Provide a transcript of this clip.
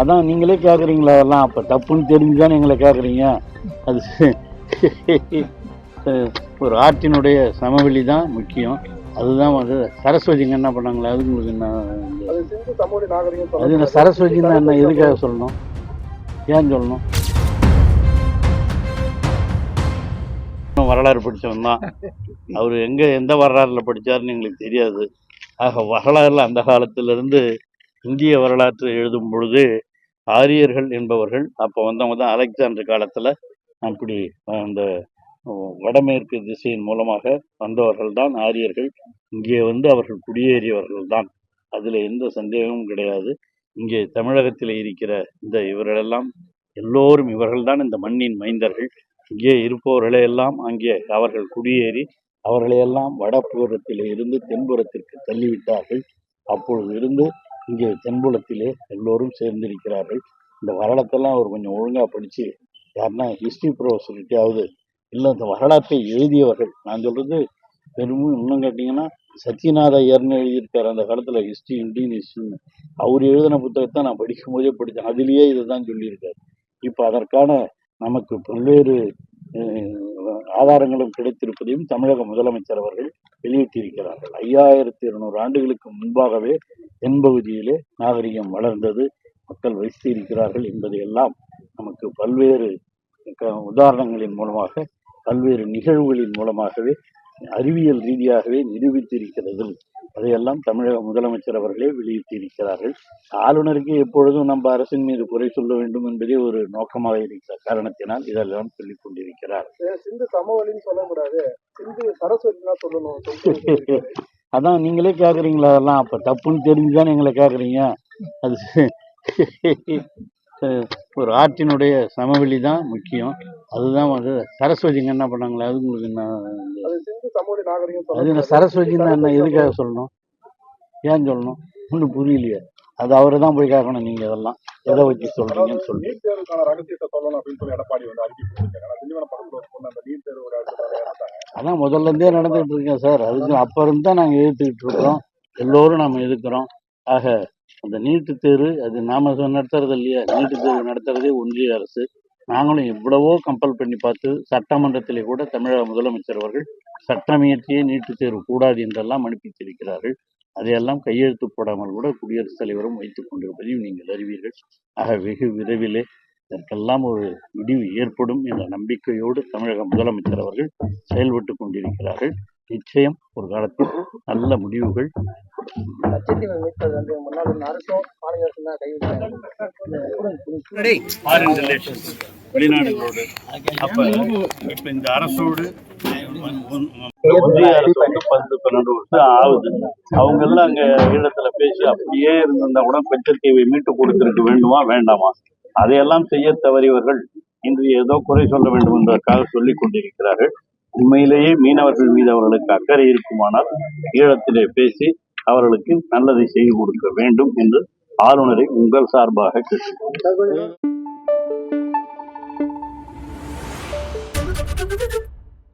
அதான் நீங்களே கேட்குறீங்களா அதெல்லாம்? அப்போ தப்புன்னு தெரிஞ்சு தானே எங்களை கேட்குறீங்க அது ஒரு ஆற்றினுடைய சமவெளி தான் முக்கியம். அதுதான் வந்து சரஸ்வதிங்க என்ன பண்ணாங்களா? அது உங்களுக்கு என்ன? அது என்ன சரஸ்வதினா என்ன? எதுக்காக சொல்லணும்? ஏன் சொல்லணும்? வரலாறு படித்தவன் தான். அவர் எங்கே எந்த வரலாறுல படித்தாருன்னு எங்களுக்கு தெரியாது. ஆக வரலாறுல அந்த காலத்திலிருந்து இந்திய வரலாற்றை எழுதும் பொழுது ஆரியர்கள் என்பவர்கள் அப்போ வந்தவங்க தான் அலெக்சாண்டர் காலத்தில் அப்படி அந்த வடமேற்கு திசையின் மூலமாக வந்தவர்கள் தான் ஆரியர்கள். இங்கே வந்து அவர்கள் குடியேறியவர்கள் தான். அதில் எந்த சந்தேகமும் கிடையாது. இங்கே தமிழகத்தில் இருக்கிற இந்த இவர்களெல்லாம் எல்லோரும் இவர்கள்தான் இந்த மண்ணின் மைந்தர்கள். இங்கே இருப்பவர்களையெல்லாம் அங்கே அவர்கள் குடியேறி அவர்களையெல்லாம் வடபுறத்தில் இருந்து தென்புறத்திற்கு தள்ளிவிட்டார்கள். அப்பொழுது இருந்து இங்கே தென்புலத்திலே எல்லோரும் சேர்ந்திருக்கிறார்கள். இந்த வரலாற்றெல்லாம் அவர் கொஞ்சம் ஒழுங்காக படித்து யாருன்னா ஹிஸ்ட்ரி ப்ரொஃபஸர்கிட்டையாவது இல்லை இந்த வரலாற்றை எழுதியவர்கள். நான் சொல்கிறது பெரும். இன்னும் கேட்டிங்கன்னா சத்யநாத ஐயர்னு எழுதியிருக்கார் அந்த காலத்தில் ஹிஸ்ட்ரி இண்டியன் ஹிஸ்ட்ரின்னு அவர் எழுதின புத்தகத்தை நான் படிக்கும் போதே படித்தேன். அதுலேயே இதை தான் சொல்லியிருக்காரு. இப்போ அதற்கான நமக்கு பல்வேறு ஆதாரங்களும் கிடைத்திருப்பதையும் தமிழக முதலமைச்சர் அவர்கள் வெளியிட்டிருக்கிறார்கள். ஐயாயிரத்தி இருநூறு ஆண்டுகளுக்கு முன்பாகவே தென்பகுதியிலே நாகரிகம் வளர்ந்தது மக்கள் வசித்து இருக்கிறார்கள் என்பதையெல்லாம் நமக்கு பல்வேறு க- உதாரணங்களின் மூலமாக பல்வேறு நிகழ்வுகளின் மூலமாகவே அறிவியல் ரீதியாகவே நிரூபித்திருக்கிறது அதையெல்லாம் தமிழக முதலமைச்சர் அவர்களே வெளியிட்டிருக்கிறார்கள். ஆளுநருக்கு எப்பொழுதும் நம்ம அரசின் மீது குறை சொல்ல வேண்டும் என்பதே ஒரு நோக்கமாக இருக்கிற காரணத்தினால் இதெல்லாம் சொல்லிக் கொண்டிருக்கிறார். சிந்து சமவெளின்னு சொல்லக்கூடாது சிந்து சரஸ்வதி சொல்லணும். அதான் நீங்களே கேட்குறீங்களா அதெல்லாம்? அப்போ தப்புன்னு தெரிஞ்சு தானே எங்களை கேட்குறீங்க அது ஒரு ஆற்றினுடைய சமவெளி தான் முக்கியம். அதுதான் வந்து சரஸ்வதிங்க என்ன பண்ணாங்களா? அது உங்களுக்கு அது சிந்து சமூக நாகரிகம் அது என்ன சரஸ்வதினா எதுக்காக சொல்லணும்? ஏன் சொல்லணும்? ஒன்றும் புரியலையே. அது அவரை தான் போய் கேட்கணும் நீங்கள் இதெல்லாம் எதை வச்சு சொல்கிறீங்கன்னு சொல்லி நீட் தேர்வுக்கான ரகசியத்தை சொல்லணும் அப்படின்னு சொல்லி எடப்பாடி வந்து அறிக்கை கொடுத்திருக்காங்க அதான் முதல்ல இருந்தே நடந்துகிட்டு இருக்கேன் சார். அதுக்கு அப்போ இருந்து தான் நாங்கள் எதிர்த்துக்கிட்டு இருக்கிறோம். எல்லோரும் நம்ம எதிர்க்கிறோம். ஆக அந்த நீட்டு தேர்வு அது நாம நடத்துறது இல்லையா? நீட்டு தேர்வு நடத்துறதே ஒன்றிய அரசு. நாங்களும் எவ்வளவோ கம்பல் பண்ணி பார்த்து சட்டமன்றத்திலே கூட தமிழக முதலமைச்சர் அவர்கள் சட்டம் இயற்றியே நீட்டு தேர்வு கூடாது என்றெல்லாம் அனுப்பித்திருக்கிறார்கள். அதையெல்லாம் கையெழுத்து போடாமல் கூட குடியரசுத் தலைவரும் வைத்துக் கொண்டிருப்பதையும் நீங்கள் அறிவீர்கள். ஆக வெகு விரைவிலே இதற்கெல்லாம் ஒரு முடிவு ஏற்படும் என்ற நம்பிக்கையோடு தமிழக முதலமைச்சர் அவர்கள் செயல்பட்டு கொண்டிருக்கிறார்கள். நிச்சயம் ஒரு காலத்தில் நல்ல முடிவுகள் மீட்பது வெளிநாடுகளோடு. அப்ப இப்ப இந்த அரசோடு பத்து பன்னெண்டு வருஷம் ஆகுது அவங்க எல்லாம் அங்க ஈழத்துல பேசி அப்படியே இருந்திருந்தா கூட பெற்றத்தீவை மீட்டு கொடுத்திருக்க வேண்டுமா வேண்டாமா? அதையெல்லாம் செய்ய தவறியவர்கள் இன்று ஏதோ குறை சொல்ல வேண்டும் என்பதற்காக சொல்லிக் கொண்டிருக்கிறார்கள். உண்மையிலேயே மீனவர்கள் மீது அவர்களுக்கு அக்கறை இருக்குமானால் ஈழத்திலே பேசி அவர்களுக்கு நல்லதை செய்து கொடுக்க வேண்டும் என்று ஆளுநரை உங்கள் சார்பாக கேட்டுக்கொள்கிறேன் Thank you.